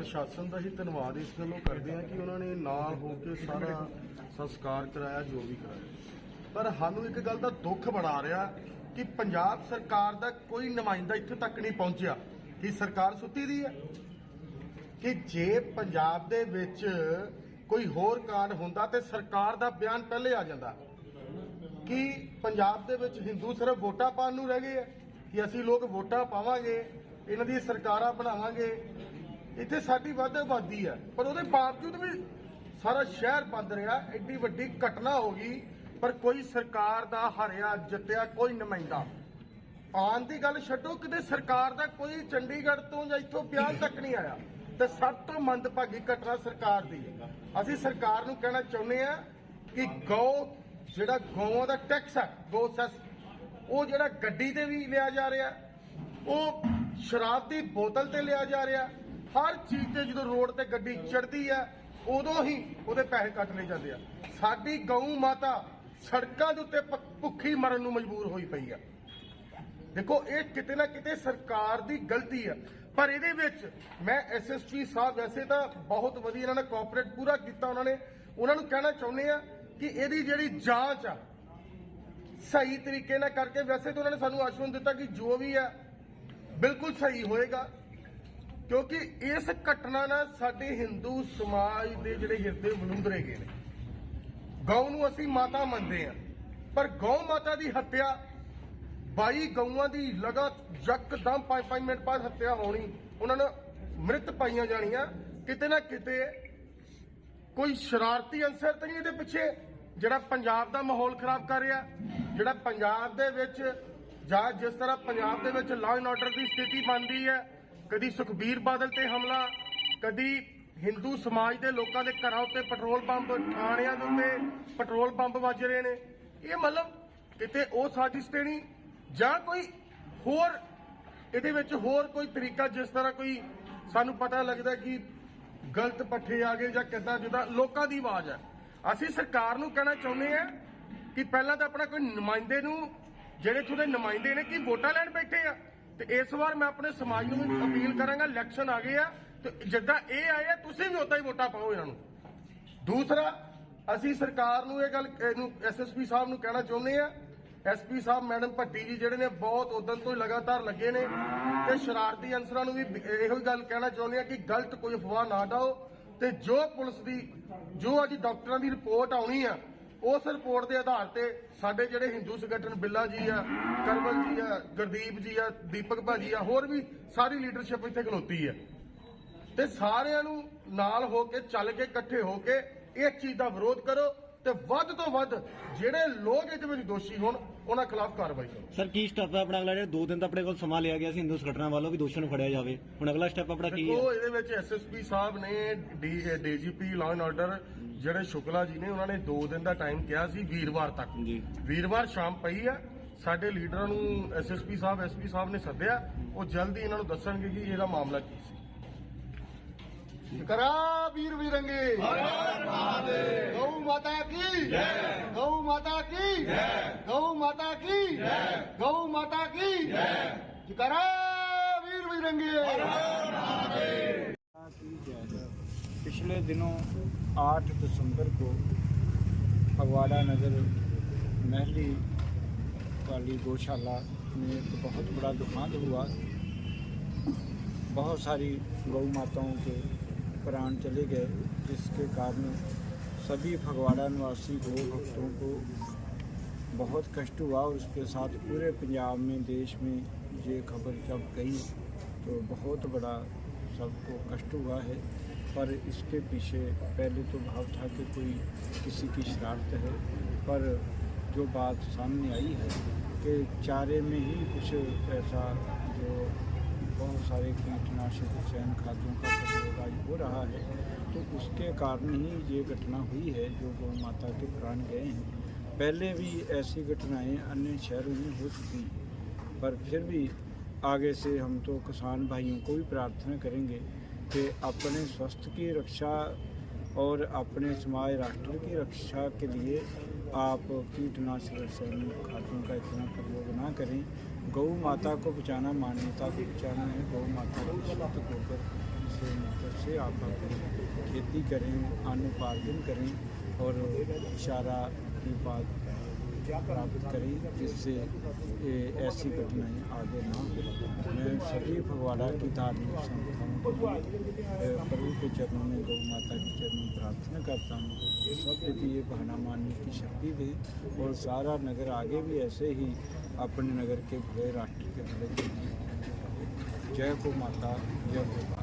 ਪ੍ਰਸ਼ਾਸਨ ਦਾ ਹੀ ਧੰਨਵਾਦ ਇਸ ਗੱਲੋਂ ਕਰਦੇ ਹਾਂ ਕਿ ਉਹਨਾਂ ਨੇ ਨਾਲ ਹੋ ਕੇ ਸਾਰਾ ਸੰਸਕਾਰ ਕਰਾਇਆ, ਜੋ ਵੀ ਕਰਾਇਆ। ਪਰ ਸਾਨੂੰ ਇੱਕ ਗੱਲ ਦਾ ਦੁੱਖ ਬੜਾ ਰਿਹਾ ਕਿ ਪੰਜਾਬ ਸਰਕਾਰ ਦਾ ਕੋਈ ਨੁਮਾਇੰਦਾ ਇੱਥੇ ਤੱਕ ਨਹੀਂ ਪਹੁੰਚਿਆ ਕਿ ਸਰਕਾਰ ਸੁੱਤੀ ਦੀ ਹੈ। ਕਿ ਜੇ ਪੰਜਾਬ ਦੇ ਵਿੱਚ ਕੋਈ ਹੋਰ ਕਾਂਡ ਹੁੰਦਾ ਤੇ ਸਰਕਾਰ ਦਾ ਬਿਆਨ ਪਹਿਲੇ ਆ ਜਾਂਦਾ ਕਿ ਪੰਜਾਬ ਦੇ ਵਿੱਚ ਹਿੰਦੂ ਸਿਰਫ ਵੋਟਾਂ ਪਾਉਣ ਨੂੰ ਰਹਿ ਗਏ ਕਿ ਅਸੀਂ ਲੋਕ ਵੋਟਾਂ ਪਾਵਾਂਗੇ, ਇਹਨਾਂ ਦੀ ਸਰਕਾਰਾਂ ਬਣਾਵਾਂਗੇ ਇੱਥੇ ਸਾਡੀ ਵੱਧ ਆਬਾਦੀ ਹੈ ਪਰ ਉਹਦੇ ਬਾਵਜੂਦ ਵੀ ਸਾਰਾ ਸ਼ਹਿਰ ਬੰਦ ਰਿਹਾ, ਐਡੀ ਵੱਡੀ ਘਟਨਾ ਹੋ ਗਈ, ਪਰ ਕੋਈ ਸਰਕਾਰ ਦਾ ਹਰਿਆ, ਜਿੱਤਿਆ ਕੋਈ ਨੁਮਾਇੰਦਾ। ਆਉਣ ਦੀ ਗੱਲ ਛੱਡੋ, ਕਿਤੇ ਸਰਕਾਰ ਦਾ ਕੋਈ ਚੰਡੀਗੜ੍ਹ ਤੋਂ ਜਾਂ ਇੱਥੋਂ ਬਿਆਨ ਤੱਕ ਨਹੀਂ ਆਇਆ। ਤੇ ਸਭ ਤੋਂ ਮੰਦਭਾਗੀ ਘਟਨਾ ਸਰਕਾਰ ਦੀ ਅਸੀਂ ਸਰਕਾਰ ਨੂੰ ਕਹਿਣਾ ਚਾਹੁੰਦੇ ਆ ਕਿ ਗਊ, ਜਿਹੜਾ ਗਊਆਂ ਦਾ ਟੈਕਸ ਹੈ ਗੋ ਸੈਸ, ਉਹ ਜਿਹੜਾ ਗੱਡੀ ਤੇ ਵੀ ਲਿਆ ਜਾ ਰਿਹਾ, ਉਹ ਸ਼ਰਾਬ ਦੀ ਬੋਤਲ ਤੇ ਲਿਆ ਜਾ ਰਿਹਾ ਹਰ ਚੀਜ਼ ਤੇ ਜਦੋਂ ਰੋਡ ਤੇ ਗੱਡੀ ਚੜਦੀ ਹੈ ਉਦੋਂ ਹੀ ਉਹਦੇ ਪੈਸੇ ਕੱਟ ਲਏ ਜਾਂਦੇ ਆ। ਸਾਡੀ ਗਊ ਮਾਤਾ ਸੜਕਾਂ ਦੇ ਉੱਤੇ ਭ- ਭੁੱਖੀ ਮਰਨ ਨੂੰ ਮਜਬੂਰ ਹੋਈ ਪਈ ਆ। ਦੇਖੋ, ਇਹ ਕਿਤੇ ਨਾ ਕਿਤੇ ਸਰਕਾਰ ਦੀ ਗਲਤੀ ਆ। ਪਰ ਇਹਦੇ ਵਿੱਚ ਮੈਂ ਐਸਐਸਪੀ ਸਾਹਿਬ ਵੈਸੇ ਤਾਂ ਬਹੁਤ ਵਧੀਆ ਇਹਨਾਂ ਨੇ ਕੋਆਪਰੇਟ ਪੂਰਾ ਕੀਤਾ ਉਹਨਾਂ ਨੇ। ਉਹਨਾਂ ਨੂੰ ਕਹਿਣਾ ਚਾਹੁੰਦੇ ਆ ਕਿ ਇਹਦੀ ਜਿਹੜੀ ਜਾਂਚ ਆ, ਸਹੀ ਤਰੀਕੇ ਨਾਲ ਕਰਕੇ ਵੈਸੇ ਤਾਂ ਉਹਨਾਂ ਨੇ ਸਾਨੂੰ ਆਸ਼ਵਾਸਨ ਦਿੱਤਾ ਕਿ ਜੋ ਵੀ ਹੈ ਬਿਲਕੁਲ ਸਹੀ ਹੋਏਗਾ। ਕਿਉਂਕਿ ਇਸ ਘਟਨਾ ਨਾਲ ਸਾਡੇ ਹਿੰਦੂ ਸਮਾਜ ਦੇ ਜਿਹੜੇ ਹਿਰਦੇ ਮਲੁੰਦਰੇ ਗਏ ਨੇ। ਗਊ ਨੂੰ ਅਸੀਂ ਮਾਤਾ ਮੰਨਦੇ ਆ ਪਰ ਗਊ ਮਾਤਾ ਦੀ ਹੱਤਿਆ 22 ਗਊਆਂ ਦੀ ਲਗਾਤ ਯਕਦਮ 5-5 ਮਿੰਟ ਬਾਅਦ ਹੱਤਿਆ ਹੋਣੀ, ਉਹਨਾਂ ਨੂੰ ਮ੍ਰਿਤ ਪਾਈਆਂ ਜਾਣੀਆਂ, ਕਿਤੇ ਨਾ ਕਿਤੇ ਕੋਈ ਸ਼ਰਾਰਤੀ ਅੰਸਰ ਤਾਂ ਨਹੀਂ ਇਹਦੇ ਪਿੱਛੇ, ਜਿਹੜਾ ਪੰਜਾਬ ਦਾ ਮਾਹੌਲ ਖਰਾਬ ਕਰ ਰਿਹਾ, ਜਿਹੜਾ ਪੰਜਾਬ ਦੇ ਵਿੱਚ ਜਾਂ ਜਿਸ ਤਰ੍ਹਾਂ ਪੰਜਾਬ ਦੇ ਵਿੱਚ ਲਾਅ ਐਂਡ ਆਰਡਰ ਦੀ ਸਥਿਤੀ ਬਣਦੀ ਹੈ ਕਦੀ ਸੁਖਬੀਰ ਬਾਦਲ ਤੇ ਹਮਲਾ, ਕਦੀ ਹਿੰਦੂ ਸਮਾਜ ਦੇ ਲੋਕਾਂ ਦੇ ਘਰਾਂ ਉੱਤੇ ਪੈਟਰੋਲ ਪੰਪ, ਥਾਣਿਆਂ ਦੇ ਉੱਤੇ ਪੈਟਰੋਲ ਪੰਪ ਵੱਜ ਰਹੇ ਨੇ। ਇਹ ਮਤਲਬ ਕਿਤੇ ਉਹ ਸਾਜ਼ਿਸ਼ ਤੇ ਨਹੀਂ, ਜਾਂ ਕੋਈ ਹੋਰ, ਇਹਦੇ ਵਿੱਚ ਹੋਰ ਕੋਈ ਤਰੀਕਾ ਜਿਸ ਤਰ੍ਹਾਂ ਕੋਈ ਸਾਨੂੰ ਪਤਾ ਲੱਗਦਾ ਕਿ ਗਲਤ ਪੱਠੇ ਆ ਗਏ ਜਾਂ ਕਿੱਦਾਂ ਜਿੱਦਾਂ ਲੋਕਾਂ ਦੀ ਆਵਾਜ਼ ਹੈ। ਅਸੀਂ ਸਰਕਾਰ ਨੂੰ ਕਹਿਣਾ ਚਾਹੁੰਦੇ ਆ ਕਿ ਪਹਿਲਾਂ ਤਾਂ ਆਪਣਾ ਕੋਈ ਨੁਮਾਇੰਦੇ ਨੂੰ, ਜਿਹੜੇ ਇੱਥੋਂ ਨੁਮਾਇੰਦੇ ਨੇ, ਕਿ ਵੋਟਾਂ ਲੈਣ ਬੈਠੇ ਆ। ਤੇ ਇਸ ਵਾਰ ਮੈਂ ਆਪਣੇ ਸਮਾਜ ਨੂੰ ਵੀ ਅਪੀਲ ਕਰਾਂਗਾ ਇਲੈਕਸ਼ਨ ਆ ਗਏ ਆ, ਤੇ ਜਿੱਦਾਂ ਇਹ ਆਏ ਆ, ਤੁਸੀਂ ਵੀ ਉਦਾਂ ਹੀ ਵੋਟਾਂ ਪਾਓ ਇਹਨਾਂ ਨੂੰ। ਦੂਸਰਾ, ਅਸੀਂ ਸਰਕਾਰ ਨੂੰ ਇਹ ਗੱਲ, ਇਹਨੂੰ ਐਸਐਸਪੀ ਸਾਹਿਬ ਨੂੰ ਕਹਿਣਾ ਚਾਹੁੰਦੇ ਆ ਐਸਪੀ ਸਾਹਿਬ, ਮੈਡਮ ਭੱਟੀ ਜੀ ਜਿਹੜੇ ਨੇ ਬਹੁਤ ਉਦੋਂ ਤੋਂ ਹੀ ਲਗਾਤਾਰ ਲੱਗੇ ਨੇ, ਤੇ ਸ਼ਰਾਰਤੀ ਅਨਸਰਾਂ ਨੂੰ ਵੀ ਇਹੋ ਹੀ ਗੱਲ ਕਹਿਣਾ ਚਾਹੁੰਦੇ ਆ ਕਿ ਗਲਤ ਕੋਈ ਅਫਵਾਹ ਨਾ ਡਾਓ, ਤੇ ਜੋ ਪੁਲਿਸ ਦੀ, ਜੋ ਅੱਜ ਡਾਕਟਰਾਂ ਦੀ ਰਿਪੋਰਟ ਆਉਣੀ ਆ ਉਸ ਰਿਪੋਰਟ ਦੇ ਆਧਾਰ ਤੇ ਸਾਡੇ ਜਿਹੜੇ ਹਿੰਦੂ ਸੰਗਠਨ ਬਿੱਲਾ ਜੀ ਆ ਕਰਵਲ ਜੀ ਆ, ਗੁਰਦੀਪ ਜੀ ਆ, ਦੀਪਕ ਭਾਜੀ ਆ, ਹੋਰ ਵੀ ਸਾਰੀ ਲੀਡਰਸ਼ਿਪ ਇੱਥੇ ਖਲੋਤੀ ਆ। ਤੇ ਸਾਰਿਆਂ ਨੂੰ ਨਾਲ ਹੋ ਕੇ, ਚੱਲ ਕੇ, ਇਕੱਠੇ ਹੋ ਕੇ ਇਸ ਚੀਜ਼ ਦਾ ਵਿਰੋਧ ਕਰੋ। ਤੇ ਵੱਧ ਤੋਂ ਵੱਧ ਜਿਹੜੇ ਲੋਕ ਇਹਦੇ ਵਿੱਚ ਦੋਸ਼ੀ ਹੋਣ ਉਹਨਾਂ ਖਿਲਾਫ ਕਾਰਵਾਈ ਕਰੋ। ਸਰ ਕੀ ਸਟੈਪ ਹੈ ਆਪਣਾ? ਅਗਲਾ ਜਿਹੜਾ ਦੋ ਦਿਨ ਤਾਂ ਆਪਣੇ ਕੋਲ ਸਮਾਂ ਲਿਆ ਗਿਆ ਸੀ ਹਿੰਦੂ ਸੰਗਠਨਾਂ ਵੱਲੋਂ ਵੀ ਦੋਸ਼ੀਆਂ ਨੂੰ ਫੜਿਆ ਜਾਵੇ। ਹੁਣ ਅਗਲਾ ਸਟੈਪ ਆਪਣਾ ਕੀ ਹੈ? ਦੇਖੋ ਇਹਦੇ ਵਿੱਚ ਐਸਐਸਪੀ ਸਾਹਿਬ ਨੇ ਡੀਜੀਪੀ ਲਾਅ ਐਂਡ ਆਰਡਰ ਜਿਹੜੇ ਸ਼ੁਕਲਾ ਜੀ ਨੇ ਉਹਨਾਂ ਨੇ 2 ਦਿਨ ਦਾ ਟਾਈਮ ਕਿਹਾ ਸੀ ਵੀਰਵਾਰ ਤੱਕ। ਜੀ। ਵੀਰਵਾਰ ਸ਼ਾਮ ਪਈ ਆ ਸਾਡੇ ਲੀਡਰਾਂ ਨੂੰ ਐਸਐਸਪੀ ਸਾਹਿਬ ਐਸਪੀ ਸਾਹਿਬ ਨੇ ਸੱਦਿਆ। ਉਹ ਜਲਦੀ ਇਹਨਾਂ ਨੂੰ ਦੱਸਣਗੇ ਕਿ ਇਹਦਾ ਮਾਮਲਾ ਕੀ ਸੀ। करा वीर वीरंगे गौ माता की गौ माता की गौ माता की गौ माता की करा वीर वीरंगे पिछले दिनों 8 दिसंबर को फगवाड़ा नगर महली वाली गौशाला में एक बहुत बड़ा दुखांत हुआ बहुत सारी गौ माताओं के پران چلے گئے، جس کے کارن سبھی پھگواڑہ نواسی کو بھکتوں کو بہت کشٹ ہوا اس کے ساتھ پورے پنجاب میں، دیش میں یہ خبر جب گئی تو بہت بڑا سب کو کشٹ ہوا ہے۔ پر اس کے پیچھے پہلے تو بھاؤ تھا کہ کوئی کسی کی شرارت ہے، پر جو بات سامنے آئی ہے کہ چارے میں ہی کچھ ایسا جو بہت سارے کیٹناشک حسین کھادوں کا پروراج ہو رہا ہے، تو اس کے کارن ہی یہ گھٹنا ہوئی ہے جو گو ماتا کے پران گئے ہیں۔ پہلے بھی ایسی گھٹنائیں انہیں شہروں میں ہو چکی ہیں، پر پھر بھی آگے سے ہم تو کسان بھائیوں کو بھی پرارتھنا کریں گے کہ اپنے سوستھ کی رکشا اور اپنے سماج راشٹر کی رکشا کے لیے آپ کیٹناشک حسین کھادوں کا اتنا پروگ نہ کریں۔ گو ماتا کو بچانا مانوتا کو بچانا ہے۔ گو ماتا کو شدھ گوبر سے آپ کریں کھیتی کریں آن پارجن کریں اور اشارہ کی بات ثابت کریں جس سے ایسی گھٹنائیں آگے نہ ہوں میں سبھی پگواڑہ کی تعلیم سنتھاؤں پرو کے چرنوں میں گو ماتا کے چرنوں پرارتھنا کرتا ہوں سب کے لیے بہانا ماننے کی شکتی دیں اور سارا نگر آگے بھی ایسے ہی اپنے نگر کے بھلے راشٹر کے بھلے جے گو ماتا جے کو